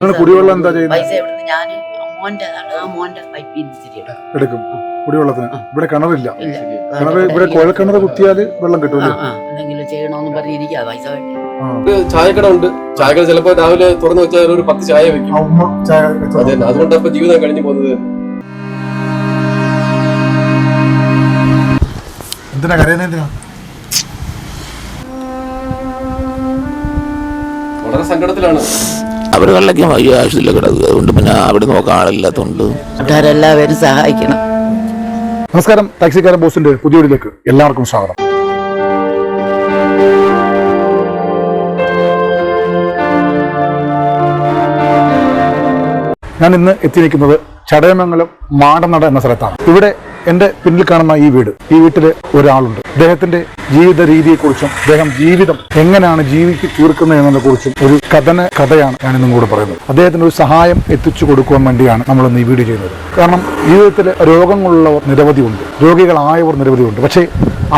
നിങ്ങൾ കുടിവെള്ളം എന്താ ചെയ്യുന്നത് പൈസ എവിടുന്ന്? ഞാൻ മോന്റെ ആ മോന്റെ പൈപ്പിൽ നിന്ന് ഇത്തിരി എടുക്കും. എടുക്കും. കുടിവെള്ളത്തിന്. ഇവിടെ കിണറില്ല. ഇല്ല. കിണർ ഇവിടെ കുഴൽക്കിണർ കുത്തിയാൽ വെള്ളം ആ, കിട്ടുമല്ലോ ആ, എന്തെങ്കിലും ചെയ്യണമെന്ന് പറഞ്ഞിരിക്കുക പൈസ വേണ്ടി? ആ. ഒരു ചായക്കട ഉണ്ട്. ചായക്കട ചിലപ്പോ രാവിലെ തുറന്നു വെച്ചാൽ ഒരു പത്ത് ചായ വെക്കും. ആ ഉമ്മ ചായ വെച്ചോ. അതെ അതുകൊണ്ട് അപ്പൊ ജീവിതം കഴിഞ്ഞു പോകുന്നത്. എന്തിനാ കരയുന്നത് എന്തിനാ? വളരെ സങ്കടത്തിലാണ്. അവർ വെള്ളയ്ക്ക് വയ്യ ആവശ്യത്തില്ല കിടക്കുക. അതുകൊണ്ട് പിന്നെ അവിടെ നോക്കാൻ ആളില്ലാത്തതുകൊണ്ട് എല്ലാവരും സഹായിക്കണം. നമസ്കാരം. ടാക്സിക്കാരൻ ബോസിന്റെ പുതിയ വീടിലേക്ക് എല്ലാവർക്കും സ്വാഗതം. ഞാൻ ഇന്ന് എത്തി നിൽക്കുന്നത് ചടയമംഗലം മാടനട എന്ന സ്ഥലത്താണ്. ഇവിടെ എന്റെ പിന്നിൽ കാണുന്ന ഈ വീട് ഈ വീട്ടിൽ ഒരാളുണ്ട്. അദ്ദേഹത്തിന്റെ ജീവിത രീതിയെക്കുറിച്ചും അദ്ദേഹം ജീവിതം എങ്ങനെയാണ് ജീവിച്ച് തീർക്കുന്നത് എന്നതിനെ കുറിച്ചും ഒരു കഥന കഥയാണ് ഞാൻ ഇന്നും കൂടെ പറയുന്നത്. അദ്ദേഹത്തിന് ഒരു സഹായം എത്തിച്ചു കൊടുക്കുവാൻ വേണ്ടിയാണ് നമ്മൾ ഇന്ന് ഈ വീഡിയോ ചെയ്യുന്നത്. കാരണം ജീവിതത്തിൽ രോഗങ്ങളുള്ളവർ നിരവധിയുണ്ട് രോഗികളായവർ നിരവധിയുണ്ട് പക്ഷേ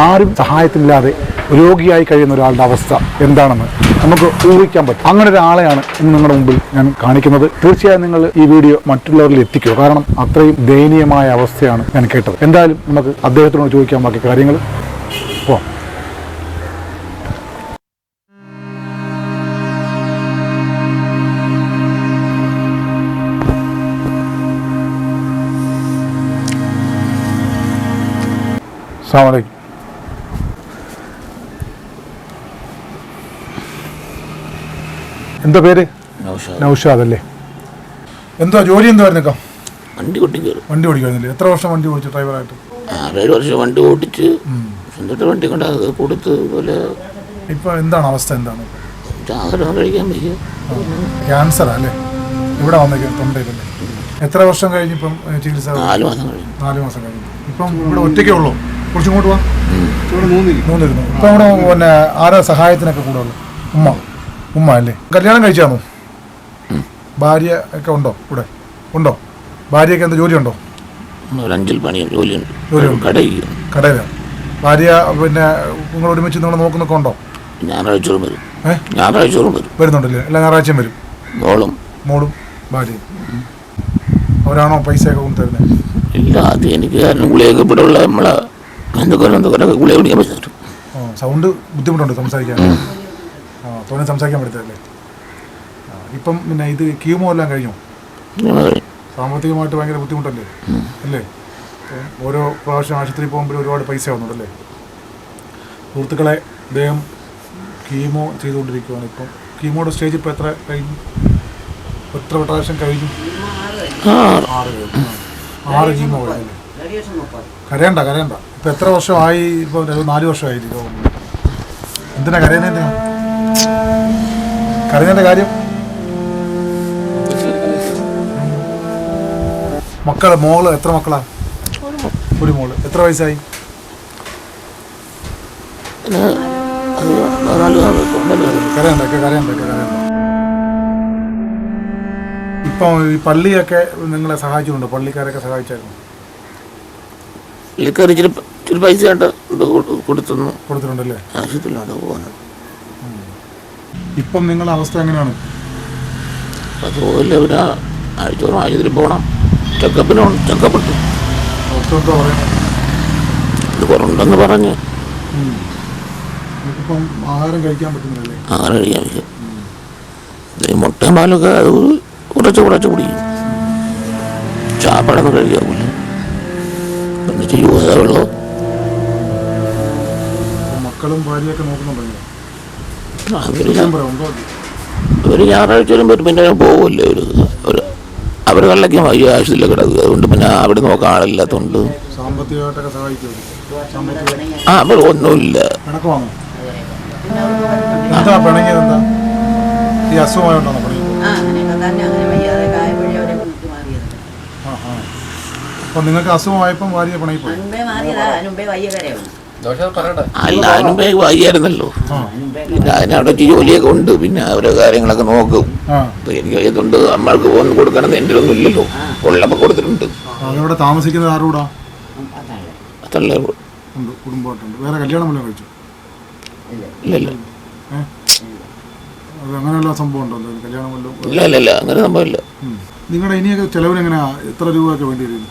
ആരും സഹായത്തിനില്ലാതെ രോഗിയായി കഴിയുന്ന ഒരാളുടെ അവസ്ഥ എന്താണെന്ന് നമുക്ക് ഊഹിക്കാൻ പറ്റും. അങ്ങനെ ഒരാളെയാണ് ഇന്ന് നിങ്ങളുടെ മുമ്പിൽ ഞാൻ കാണിക്കുന്നത്. തീർച്ചയായും നിങ്ങൾ ഈ വീഡിയോ മറ്റുള്ളവരിൽ എത്തിക്കുക. കാരണം അത്രയും ദയനീയമായ അവസ്ഥയാണ് ഞാൻ കേട്ടത്. എന്തായാലും നമുക്ക് അദ്ദേഹത്തിനോട് ചോദിക്കാൻ ബാക്കി കാര്യങ്ങൾ. പോവാം സാമലൈക്കും എന്താ പേര്? നൗഷാദ്. അല്ലേ എന്താ ജോലി എന്തായിരുന്നു വണ്ടി കൊട്ടിക്കയറും വണ്ടി ഓടിക്കുന്നില്ല എത്ര വർഷം വണ്ടി ഓടിച്ചു ഡ്രൈവറായിട്ട്? ആറേഴ് വർഷം വണ്ടി ഓടിച്ച് സ്വന്തമായിട്ട് വണ്ടി കൊണ്ട് അത് കൊടുത്ത് പോലെ ഇപ്പൊ എന്താണ് അവസ്ഥ എന്താണ്? ആഹാരം കഴിക്കാൻ വയ്യ. ക്യാൻസർ അല്ലേ ഇവിടെ വന്നേക്കാം തൊണ്ടയിലല്ലേ എത്ര വർഷം കഴിഞ്ഞ് ഇപ്പം ചികിത്സ നാല് മാസം കഴിഞ്ഞു. നാല് മാസം കഴിഞ്ഞു. ഇപ്പം ഇവിടെ ഒറ്റയ്ക്കേ ഉള്ളൂ? കുറച്ചും പോവാം മൂന്നിരുന്നു ഇപ്പൊ ഇവിടെ പിന്നെ ആരാ സഹായത്തിനൊക്കെ കൂടെ ഉള്ളു? ഉമ്മ. ഉമ്മ അല്ലേ കല്യാണം കഴിച്ചാണോ? ഭാര്യ ഒക്കെ ഉണ്ടോ ഇവിടെ? ഉണ്ടോ? ഭാര്യയൊക്കെ എന്താ ജോലി ഉണ്ടോ അഞ്ചിൽ പണി ജോലിയുണ്ട്. കടയിൽ. കടയിലാണ് ഭാര്യ പിന്നെ നിങ്ങൾ ഒരുമിച്ച് നിങ്ങൾ നോക്കുന്നൊക്കെ ഉണ്ടോ? ഞായറാഴ്ചയോറും വരും. ഞായറാഴ്ചയോറും വരും. വരുന്നുണ്ടല്ലേ? എല്ലാ ഞായറാഴ്ചയും വരും. മോളും. മോളും ഭാര്യയും. അവരാണോ പൈസ കൊണ്ട് തരുന്നത്? ഇല്ല അത് എനിക്ക് കാരണം ഗുളിയൊക്കെ ഇവിടെ ഉള്ള നമ്മളെ എന്തൊക്കെ എന്തൊക്കെ ഗുളിയ പിടിക്കാൻ തരും സൗണ്ട് ബുദ്ധിമുട്ടുണ്ട് സംസാരിക്കാൻ. തോനെ സംസാരിക്കാൻ പറ്റത്തില്ലേ ഇപ്പം പിന്നെ ഇത് ക്യൂമോ എല്ലാം കഴിഞ്ഞു. സാമ്പത്തികമായിട്ട് ഭയങ്കര ബുദ്ധിമുട്ടല്ലേ? അല്ലേ? ഓരോ പ്രാവശ്യം ആശുപത്രി പോകുമ്പോൾ ഒരുപാട് പൈസ ആവുന്നുണ്ടല്ലേ സുഹൃത്തുക്കളെ അദ്ദേഹം കീമോ ചെയ്തുകൊണ്ടിരിക്കുകയാണ് ഇപ്പം. കീമോയുടെ സ്റ്റേജ് ഇപ്പോൾ എത്ര കഴിഞ്ഞു? എത്ര പ്രാവശ്യം കഴിഞ്ഞു? ആറ്. ആറ് കീമോ കഴിഞ്ഞല്ലേ നോക്കാം കരയണ്ട കരയണ്ട. ഇപ്പം എത്ര വർഷമായി? ഇപ്പോൾ നാല് വർഷമായി എന്തിനാണ് രോഗം. എന്തിനാ എന്തിനാ കരഞ്ഞതിന്റെ കാര്യം? മക്കൾ മോൾ എത്ര മക്കളാ? ഒരു മോൾ. എത്ര വയസ്സായി? പിന്നെ അത് നാല് നാല് കരയണ്ട. ഒക്കെ കരയണ്ട ഇപ്പൊ ഈ പള്ളിയൊക്കെ നിങ്ങളെ സഹായിച്ചിട്ടുണ്ടോ? പള്ളിക്കാരൊക്കെ സഹായിച്ചായിരുന്നു? പുള്ളിക്കാർ ഇച്ചിരി ഇച്ചിരി പൈസ ആയിട്ട് കൊടുത്തുന്നു. കൊടുത്തിട്ടുണ്ടല്ലേ? ആശുപത്രിയിലാണ് പോകാൻ? ഇപ്പം നിങ്ങളുടെ അവസ്ഥ എങ്ങനെയാണ്? അതുപോലെ ഒരു ആഴ്ചയോളം ആശുപത്രി പോകണം ചെക്കപ്പിന് ചെക്കപ്പ് ഇട്ടു ഡോക്ടർ എന്താ പറയുന്നത്? ഇത് കുറവുണ്ടെന്ന് പറഞ്ഞ്. ഇപ്പം ആഹാരം കഴിക്കാൻ പറ്റുന്നില്ലല്ലേ? കഴിക്കാൻ ഈ മുട്ടയും പാലൊക്കെ അത് കുറച്ച് കുറച്ച് കുടിക്കും. ചാപ്പാടൊന്നും എന്നിട്ട് ചെയ്യുക വെള്ളം. മക്കളും ഭാര്യയൊക്കെ നോക്കുന്നുണ്ടല്ലോ. അവർ ഞാൻ പറയാം ഉണ്ടോ? ഒരു ഞായറാഴ്ചയിലും വരും പിന്നെ പോകുമല്ലോ ഒരു ഒരു അവർ കള്ളക്കും വയ്യ ആവശ്യത്തില്ല കിടക്കുക. അതുകൊണ്ട് പിന്നെ അവിടെ നോക്കാൻ ആളില്ലാത്തതുകൊണ്ട് ആ അവർ ഒന്നുമില്ല. അപ്പൊ നിങ്ങൾക്ക് അസുഖമായപ്പം ഭാര്യ പിണങ്ങിപ്പോയി? മുമ്പേ അല്ല അതിനും ബാഗ് വായിയായിരുന്നല്ലോ. പിന്നെ അതിനവിടെ ജോലിയൊക്കെ ഉണ്ട്. പിന്നെ അവരെ കാര്യങ്ങളൊക്കെ നോക്കും. എനിക്ക് ഇതുണ്ട് നമ്മൾക്ക് പോകുന്നു കൊടുക്കണം എന്റെ ഒന്നും ഇല്ലല്ലോ. ഉള്ളപ്പോ കൊടുത്തിട്ടുണ്ട്. അതവിടെ താമസിക്കുന്നത് ആരോടാ അതല്ലേ. കുടുംബമായിട്ടുണ്ട്. വേറെ കല്യാണം വല്ലതും കഴിച്ചു? ഇല്ലല്ലോ ഏ? അങ്ങനെയുള്ള സംഭവം കല്യാണം വല്ലതും ഇല്ല ഇല്ല ഇല്ല. അങ്ങനെ സംഭവമില്ല. നിങ്ങളുടെ ഇനിയൊക്കെ ചെലവിനെങ്ങനെയാ? എത്ര രൂപയൊക്കെ വേണ്ടി വരും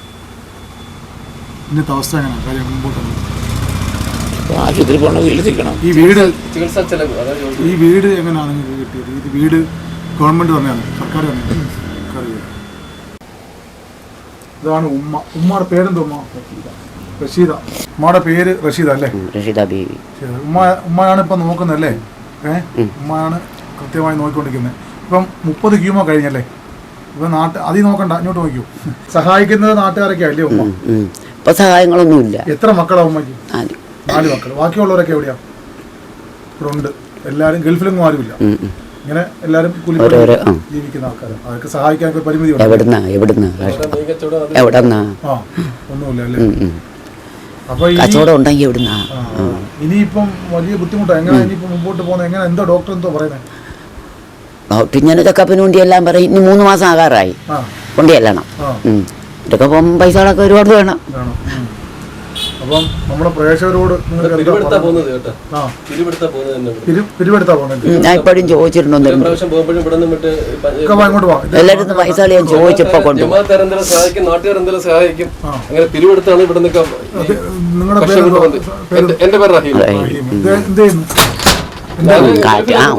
ഇന്നത്തെ അവസ്ഥ എങ്ങനെയാ? കാര്യം മുമ്പോട്ട് ഇപ്പൊ ആശുപത്രി പോകണം ചികിത്സിക്കണം ഈ വീട് ചികിത്സാ ചെലവ് അതായത് ഈ വീട് എങ്ങനെയാണ് നിങ്ങൾക്ക് കിട്ടിയത്? ഈ വീട് ഗവൺമെന്റ് തന്നെയാണ് സർക്കാർ വീട് ഇതാണ് ഉമ്മ. ഉമ്മയുടെ പേരെന്താ ഉമ്മ? റഷീദ. ഉമ്മയുടെ പേര് റഷീദ അല്ലേ? റഷീദ ബീവി. ഉമ്മ ഉമ്മയാണ് ഇപ്പം നോക്കുന്നത് അല്ലേ ഏഹ് ഉമ്മയാണ് കൃത്യമായി നോക്കിക്കൊണ്ടിരിക്കുന്നത്. ഇപ്പം മുപ്പത് ക്യൂമോ കഴിഞ്ഞല്ലേ? ഇപ്പൊ നാട്ട് അതി നോക്കണ്ട അങ്ങോട്ട് നോക്കൂ സഹായിക്കുന്നത് നാട്ടുകാരൊക്കെ അല്ലേ ഉമ്മ? ഇപ്പൊ സഹായങ്ങളൊന്നുമില്ല. എത്ര മക്കളാ ഉമ്മയ്ക്ക്? നാല് മക്കൾ ബാക്കിയുള്ളവരൊക്കെ എവിടെയാ? ഇവിടെ ഉണ്ട് എല്ലാവരും ഗൾഫിലൊന്നും ആരുമില്ല. ഇങ്ങനെ എല്ലാവരും കൂലിപ്പണി. ജീവിക്കുന്ന ആൾക്കാരാണ് അവർക്ക് സഹായിക്കാൻ ഒരു പരിമിതി ഉണ്ട്. എവിടുന്നാ എവിടുന്നാ? മീൻ കച്ചവടം അത് എവിടെന്നാ? ആ ഒന്നുമില്ല അല്ലേ. അപ്പൊ കച്ചവടം ഉണ്ടെങ്കിൽ എവിടുന്നാ. ഇനിയിപ്പം വലിയ ബുദ്ധിമുട്ടാണ് എങ്ങനെ ഇനിയിപ്പം മുമ്പോട്ട് പോകുന്നത്? എങ്ങനെ? എന്തോ ഡോക്ടർ എന്തോ പറയുന്നത് ഡോക്ടർ ഇങ്ങനെ ചെക്കപ്പിന് വേണ്ടി എല്ലാം പറയും. ഇനി മൂന്ന് മാസം ആകാറായി. കൊണ്ട് ചെല്ലണം. ഇതൊക്കെ പൈസകളൊക്കെ ഒരുപാട് വേണം. അപ്പം നമ്മുടെ പ്രേക്ഷകരോട് പിരിവെടുത്താ പോകുന്നത് കേട്ടോ. ആ. പിരിവെടുത്താ പോകുന്നത് തന്നെ ഇവിടെ. പിരിവെടുത്താ പോകുന്നത് ഞാൻ ഇപ്പോഴും ചോദിച്ചിട്ടുണ്ടോ പ്രാവശ്യം പോകുമ്പോഴും ഇവിടെ പൈസ ഞാൻ ചോദിച്ചപ്പോ ജമാഅത്തുകാർ സഹായിക്കും സഹായിക്കും. അങ്ങനെ പിരിവെടുത്താണ് ഇവിടെ നിൽക്കാൻ നിങ്ങളുടെ പേര് എന്റെ- റഹീം.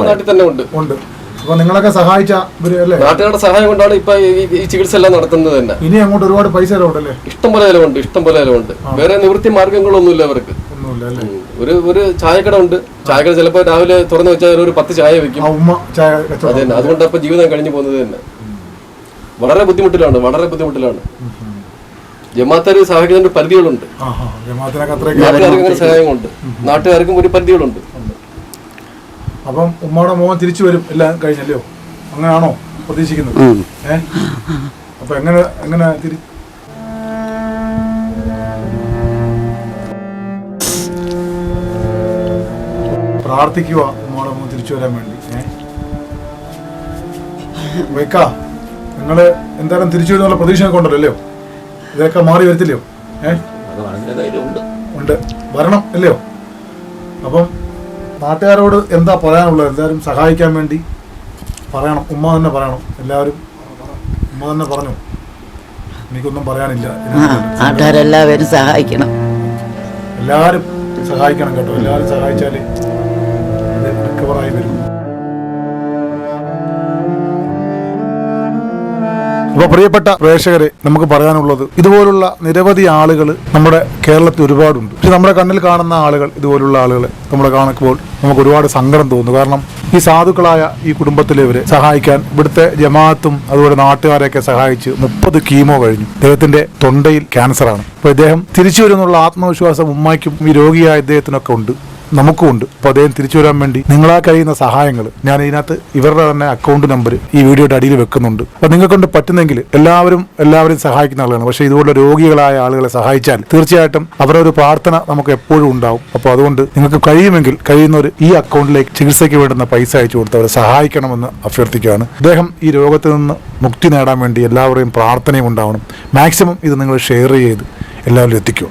നാട്ടിൽ തന്നെ ഉണ്ട്. ഉണ്ട്. അപ്പൊ നിങ്ങളൊക്കെ സഹായിച്ച അല്ലേ? നാട്ടുകാരുടെ സഹായം കൊണ്ടാണ് ഇപ്പൊ ഈ- ചികിത്സ എല്ലാം നടത്തുന്നത് തന്നെ. ഇനി അങ്ങോട്ട് ഒരുപാട് പൈസ ഉണ്ടല്ലേ ഇഷ്ടം പോലെ ഉണ്ട് ഇഷ്ടം പോലെ ഉണ്ട് വേറെ നിവൃത്തി മാർഗങ്ങളൊന്നുമില്ല അവർക്ക്. ഒരു ഒരു ചായക്കട ഉണ്ട്. ചായക്കട ചിലപ്പോൾ രാവിലെ തുറന്നു വെച്ചാൽ ഒരു പത്ത് ചായ വെക്കും. അത് അതുകൊണ്ട് അപ്പൊ ജീവിതം കഴിഞ്ഞു പോകുന്നത് തന്നെ. വളരെ ബുദ്ധിമുട്ടിലാണ് വളരെ ബുദ്ധിമുട്ടിലാണ്. ജമാഅത്താര് സഹായിക്കുന്ന പരിധികളുണ്ട്. നാട്ടുകാർക്കും ഒരു പരിധികളുണ്ട്. അപ്പം ഉമ്മയുടെ മോഹൻ തിരിച്ചു വരും എല്ലാം കഴിഞ്ഞല്ലോ? അങ്ങനെയാണോ പ്രതീക്ഷിക്കുന്നത്. ഏ? അപ്പൊ എങ്ങനെ എങ്ങനെ തിരി പ്രാർത്ഥിക്കുക ഉമ്മയുടെ മോഹൻ തിരിച്ചു വരാൻ വേണ്ടി. ഏ? വെക്ക നിങ്ങൾ എന്തായാലും തിരിച്ചു വരുന്നുള്ള പ്രതീക്ഷ കൊണ്ടല്ലോ ഇതൊക്കെ മാറി വരത്തില്ലയോ? ഏ? ധൈര്യമുണ്ട്. ഉണ്ട്. വരണം അല്ലയോ? അപ്പം നാട്ടുകാരോട് എന്താ പറയാനുള്ളത്? എല്ലാവരും സഹായിക്കാൻ വേണ്ടി പറയണം. ഉമ്മ തന്നെ പറയണം. എല്ലാവരും ഉമ്മ തന്നെ പറഞ്ഞു. എനിക്കൊന്നും പറയാനില്ല. നാട്ടുകാരെല്ലാവരും സഹായിക്കണം. എല്ലാവരും സഹായിക്കണം കേട്ടോ. എല്ലാവരും സഹായിച്ചാലേ റിക്കവറായി വരും. അപ്പോൾ പ്രിയപ്പെട്ട പ്രേക്ഷകരെ നമുക്ക് പറയാനുള്ളത് ഇതുപോലുള്ള നിരവധി ആളുകൾ നമ്മുടെ കേരളത്തിൽ ഒരുപാടുണ്ട്. പക്ഷെ നമ്മുടെ കണ്ണിൽ കാണുന്ന ആളുകൾ ഇതുപോലുള്ള ആളുകളെ നമ്മുടെ കാണുമ്പോൾ നമുക്ക് ഒരുപാട് സങ്കടം തോന്നുന്നു. കാരണം ഈ സാധുക്കളായ ഈ കുടുംബത്തിലെവരെ സഹായിക്കാൻ ഇവിടുത്തെ ജമാഅത്തും അതുപോലെ നാട്ടുകാരെയൊക്കെ സഹായിച്ച് മുപ്പത് കീമോ കഴിഞ്ഞു. അദ്ദേഹത്തിന്റെ തൊണ്ടയിൽ ക്യാൻസറാണ് അപ്പോൾ ഇദ്ദേഹം തിരിച്ചു വരുന്നുള്ള ആത്മവിശ്വാസം ഉമ്മായ്ക്കും ഈ രോഗിയായ ഇദ്ദേഹത്തിനൊക്കെ ഉണ്ട്. നമുക്കും ഉണ്ട്. അപ്പോൾ അദ്ദേഹം തിരിച്ചു വരാൻ വേണ്ടി നിങ്ങളാ കഴിയുന്ന സഹായങ്ങൾ ഞാൻ ഇതിനകത്ത് ഇവരുടെ തന്നെ അക്കൗണ്ട് നമ്പർ ഈ വീഡിയോയുടെ അടിയിൽ വെക്കുന്നുണ്ട്. അപ്പോൾ നിങ്ങൾക്കൊണ്ട് കൊണ്ട് പറ്റുന്നെങ്കിൽ എല്ലാവരും എല്ലാവരും സഹായിക്കുന്ന ആളുകളാണ്. പക്ഷേ ഇതുപോലെ രോഗികളായ ആളുകളെ സഹായിച്ചാൽ തീർച്ചയായിട്ടും അവരുടെ ഒരു പ്രാർത്ഥന നമുക്ക് എപ്പോഴും ഉണ്ടാവും. അപ്പോൾ അതുകൊണ്ട് നിങ്ങൾക്ക് കഴിയുമെങ്കിൽ കഴിയുന്നവർ ഈ അക്കൗണ്ടിലേക്ക് ചികിത്സയ്ക്ക് വേണ്ടുന്ന പൈസ അയച്ചു കൊടുത്ത് അവരെ സഹായിക്കണമെന്ന് അഭ്യർത്ഥിക്കുകയാണ്. അദ്ദേഹം ഈ രോഗത്തിൽ നിന്ന് മുക്തി നേടാൻ വേണ്ടി എല്ലാവരുടെയും പ്രാർത്ഥനയും ഉണ്ടാവണം. മാക്സിമം ഇത് നിങ്ങൾ ഷെയർ ചെയ്ത് എല്ലാവരും എത്തിക്കും.